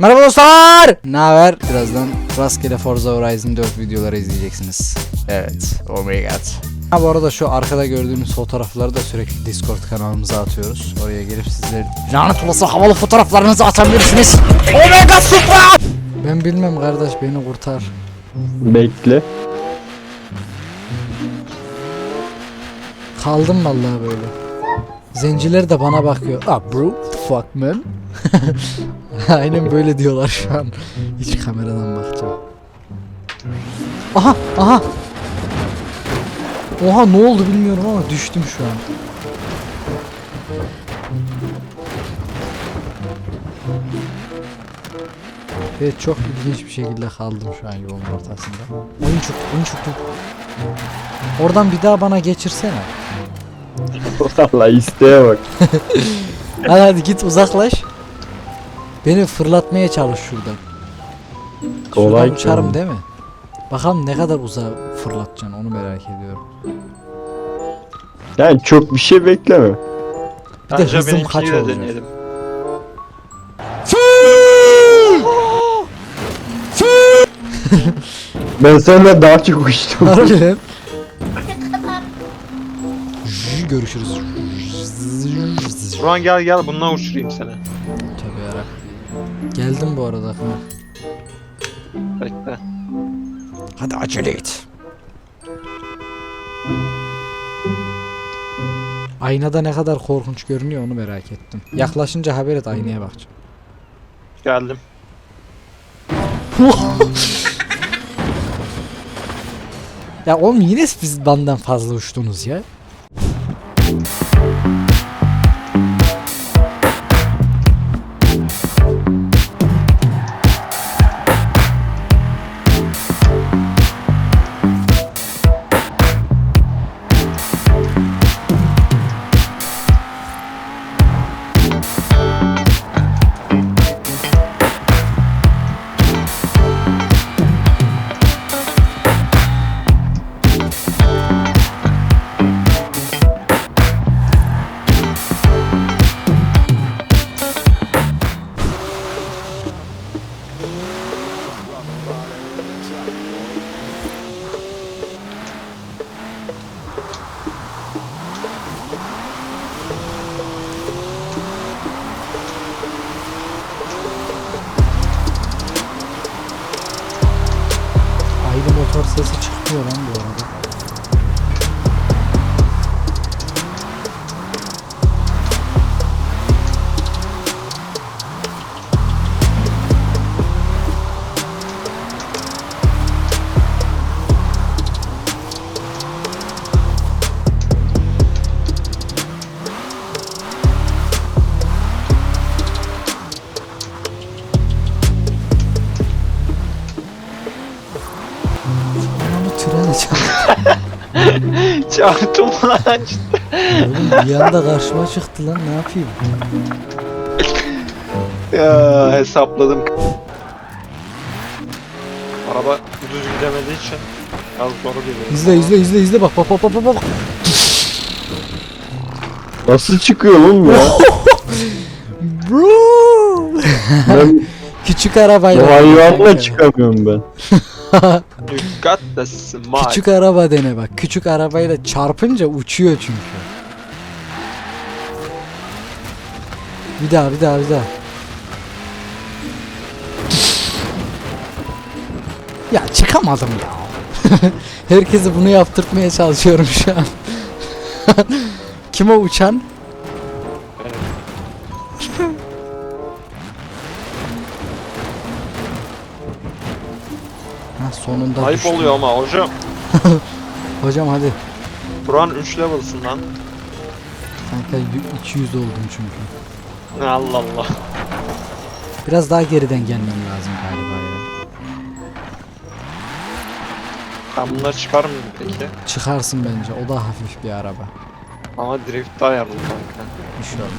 Merhaba dostlar. Ne haber? Birazdan rastgele Forza Horizon 4 videoları izleyeceksiniz. Evet. Oh my god. Ha bu arada şu arkada gördüğünüz fotoğrafları da sürekli Discord kanalımıza atıyoruz. Oraya gelip sizler lanet olası havalı fotoğraflarınızı atabilirsiniz. Oh my god Supra! Ben bilmem kardeş beni kurtar. Bekle. Kaldım vallahi böyle. Zenciler de bana bakıyor. Ah bro, fuck man. Aynen böyle diyorlar şu an. Hiç kameradan bakacağım. Aha, aha. Oha ne oldu bilmiyorum ama düştüm şu an. Evet çok ilginç bir şekilde kaldım şu an yolun ortasında. Oyun çok, oyun çok Oradan bir daha bana geçirsene. Valla isteğe bak. Hadi hadi git uzaklaş. Beni fırlatmaya çalış şuradan. Kolay Şuradan uçarım canım. değil mi? Bakalım ne kadar uzağa fırlatacaksın onu merak ediyorum. Yani çok bir şey bekleme. Bir de Bence hızım kaç de olacak? deneyelim. Ben senden daha çok uçtum. Harbiden. Görüşürüz. Buran gel gel bununla uçurayım seni. Tabii yarak. Geldim bu arada. Bekle. Hadi acele et. Aynada ne kadar korkunç görünüyor onu merak ettim. Yaklaşınca haber et aynaya bakacağım. Geldim. Ya oğlum yine siz benden fazla uçtunuz ya. Aynı motor sesi çıkmıyor lan bu arada. Çarptı. Çarptım lan. Oğlum bir anda karşıma çıktı lan ne yapayım? ya hesapladım. Araba düz gidemediği için biraz zor geliyor. İzle izle izle izle bak bak bak bak bak. bak. Nasıl çıkıyor oğlum ya? Bro. ben Küçük arabayla. bu hayvanla çıkamıyorum ben. You got the smile. Küçük araba dene bak. Küçük arabayla çarpınca uçuyor çünkü. Bir daha bir daha bir daha. Ya çıkamadım ya. Herkese bunu yaptırtmaya çalışıyorum şu an. Kim o uçan? sonunda Ayıp düştüm. oluyor ama hocam. Hocam hadi. Buran 3 level'sın lan. Kanka y- 200 oldum çünkü. Allah Allah. Biraz daha geriden gelmem lazım galiba ya. Ben bunları çıkar mıyım peki? Çıkarsın bence. O da hafif bir araba. Ama drift ayarlı kanka. Bir şey olmaz.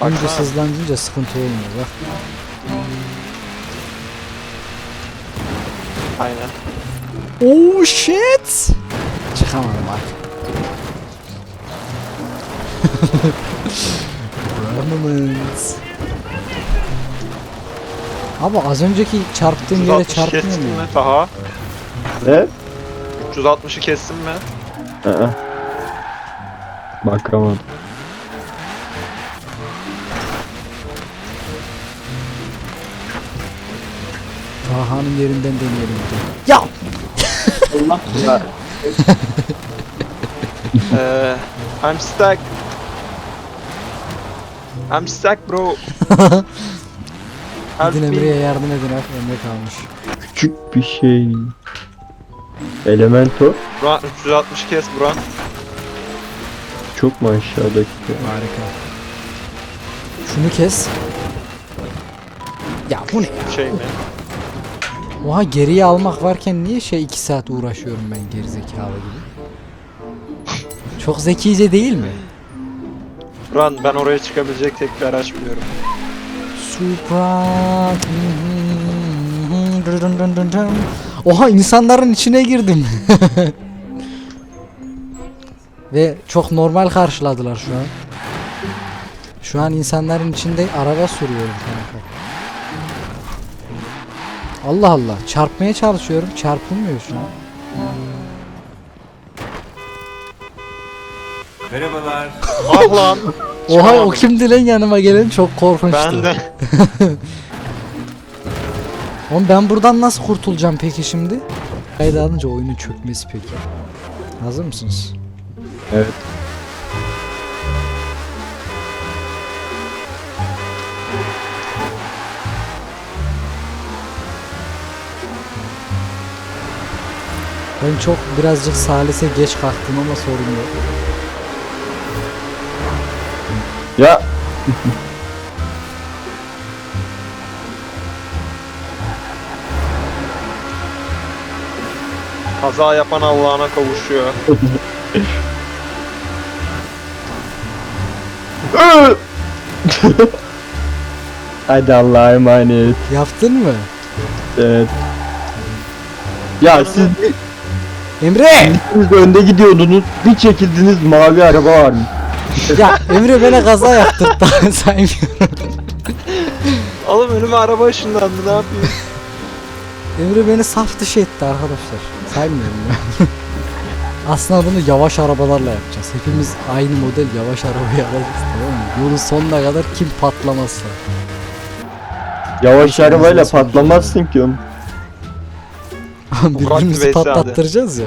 Baksana. Önce hızlanınca sıkıntı olmuyor bak. Aynen. Oh shit! Çıkamadım artık. Permanent. Abi az önceki çarptığın yere 360 çarpmıyor kestin mu? mi Taha? Ne? 360'ı kestin mi? Aa. Bakamadım. Taha'nın yerinden deneyelim. bir de. Ya! Eee I'm stuck. I'm stuck bro. Help Gidin me. Emre'ye yardım edin abi. Emre kalmış. Küçük bir şey. Elemento. Buran 360 kes Buran. Çok mu aşağıdaki? Harika. Şunu kes. Ya bu ne ya? Şey mi? Oha geriye almak varken niye şey 2 saat uğraşıyorum ben gerizekalı gibi? Çok zekice değil mi? Buran ben oraya çıkabilecek tek bir araç biliyorum. Supra. Oha insanların içine girdim. Ve çok normal karşıladılar şu an. Şu an insanların içinde araba sürüyorum kanka. Allah Allah çarpmaya çalışıyorum çarpılmıyor şu an. Merhabalar. Ah lan. Oha o kimdi lan yanıma gelen çok korkunçtu. Ben de. Oğlum ben buradan nasıl kurtulacağım peki şimdi? Kayda alınca oyunun çökmesi peki. Hazır mısınız? Evet. Ben çok birazcık salise geç kalktım ama sorun yok. Ya Kaza yapan Allah'ına kavuşuyor. hadi Allah'a emanet. Yaptın mı? Evet. Ya siz Emre! siz önde gidiyordunuz. Bir çekildiniz mavi araba varmış. ya Emre bana kaza yaptırdı saymıyorum. Oğlum önüme araba ışınlandı ne yapayım? Emre beni saf dışı etti arkadaşlar. Saymıyorum ben. Aslında bunu yavaş arabalarla yapacağız. Hepimiz aynı model yavaş arabayı alacağız tamam mı? Yolun sonuna kadar kim patlamazsa. Yavaş arabayla patlamazsın ki oğlum. Birbirimizi patlattıracağız ya.